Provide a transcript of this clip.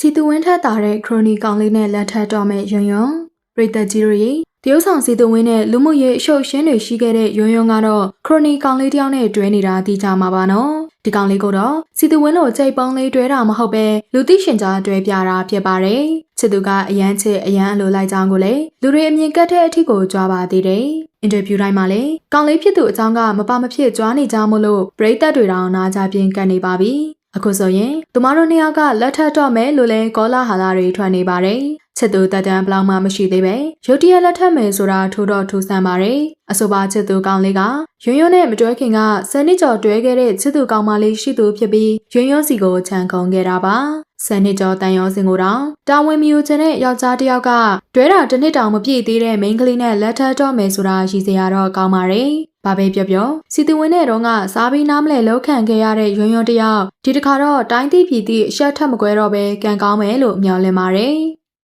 စီသူဝင်းထက်တာတဲ့ခရိုနီကောင်လေးနဲ့လက်ထပ်တော့မဲ့ယွန်းယွန်းပရိသတ်ကြီးတို့ရေတရုတ်ဆောင်စီသူဝင်းနဲ့လူမှုရေးအရှုပ်ရှင်းတွေရှိခဲ့တဲ့ယွန်းယွန်းကတော့ခရိုနီကောင်လေးတယောက်နဲ့တွဲနေတာသိကြမှာပါနော်ဒီကောင်လေးကတော့စီသူဝင်းလိုကြိတ်ပုံးလေးတွဲတာမဟုတ်ပဲလူသိရှင်ကြားတွဲပြတာဖြစ်ပါတယ်ချစ်သူကအရန်ချစ်အရန်အလိုလိုက်ကြောင်းကိုလေလူတွေအမြင်ကတ်တဲ့အထီကိုကြွားပါသေးတယ်အင်တာဗျူးတိုင်းမှာလေကောင်လေးဖြစ်သူအကြောင်းကမပါမဖြစ်ကြွားနေကြမို့လို့ပရိသတ်တွေတောင်နာကြပြင်းကတ်နေပါပြီ အခုဆိုရင်သူမတို့နှစ်ယောက်ကလက်ထပ်တော့မယ်လို့လဲကောလာဟာလာတွေထွက်နေပါတယ်ချစ်သူတက်တန်ဘလောက်မှမရှိသေးပဲရုတ်တရက်လက်ထပ်မယ်ဆိုတာထိုးတော့ထိုးဆန်းပါတယ်အဆိုပါချစ်သူကောင်လေးကရွရွနဲ့မတွဲခင်ကဆယ်နှစ်ကျော်တွဲခဲ့တဲ့ချစ်သူကောင်မလေးရှိသူဖြစ်ပြီးရွရွစီကိုခြံခုံခဲ့တာပါဆယ်နှစ်ကျော်တန်ရောစင်ကိုတောင်တာဝန်မယူချင်တဲ့ယောက်ျားတစ်ယောက်ကတွဲတာတစ်နှစ်တောင်မပြည့်သေးတဲ့မိန်းကလေးနဲ့လက်ထပ်တော့မယ်ဆိုတာရည်စရာတော့ကောင်းပါတယ် ဘာပဲပြောပြောစီသူဝင်တဲ့တော့ကစားပြီးနားမလဲလောက်ခံခဲ့ရတဲ့ရွံ့ရွံ့တယောက်ဒီတစ်ခါတော့တိုင်းသိပြည်သိအရှက်ထက်မကွဲတော့ပဲကံကောင်းမယ်လို့မျှော်လင့်ပါတယ်